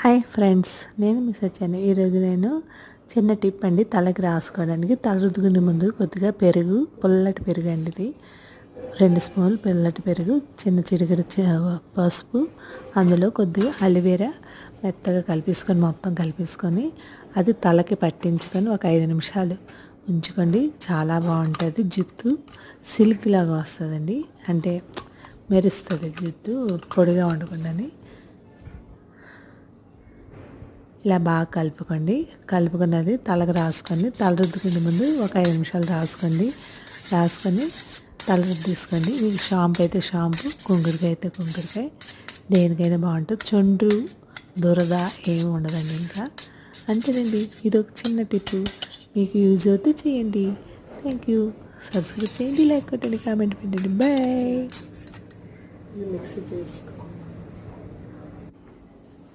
Hi friends నేను miss వచ్చాను ఈరోజు నేను చిన్న టిప్ అండి తలకి రాసుకోవడానికి. తల రుద్దుకునే ముందు కొద్దిగా పెరుగు పుల్లటి పెరుగు అండి ఇది. రెండు స్పూన్లు పుల్లటి పెరుగు చిన్న చిటికెడు చ- పసుపు అందులో కొద్దిగా అలివేరా మెత్తగా కలిపేసుకొని మొత్తం కలిపేసుకొని అది తలకి పట్టించుకొని ఒక ఐదు నిమిషాలు ఉంచుకోండి. చాలా బాగుంటుంది. జుట్టు సిల్క్ లాగా వస్తుందండి. అంటే మెరుస్తుంది జుట్టు పొడిగా ఉండకుండాని. ఇలా బాగా కలుపుకోండి. కలుపుకున్నది తలకు రాసుకొని తలరుద్దుకునే ముందు ఒక ఐదు నిమిషాలు రాసుకోండి. రాసుకొని తల రుద్దేసుకోండి. మీకు షాంపూ అయితే షాంపూ కుంకుడికాయ అయితే కుంకుడికాయ. దేనికైనా బాగుంటుంది. చుండ్రు దురద ఏమి ఉండదండి ఇంకా. అంతేనండి. ఇది ఒక చిన్న టిప్పు మీకు యూజ్ అవుతే చేయండి. థ్యాంక్ యూ సబ్స్క్రైబ్ చేయండి. లైక్ కొట్టండి. కామెంట్ పెట్టండి. బాయ్ మిక్స్ చేసుకో.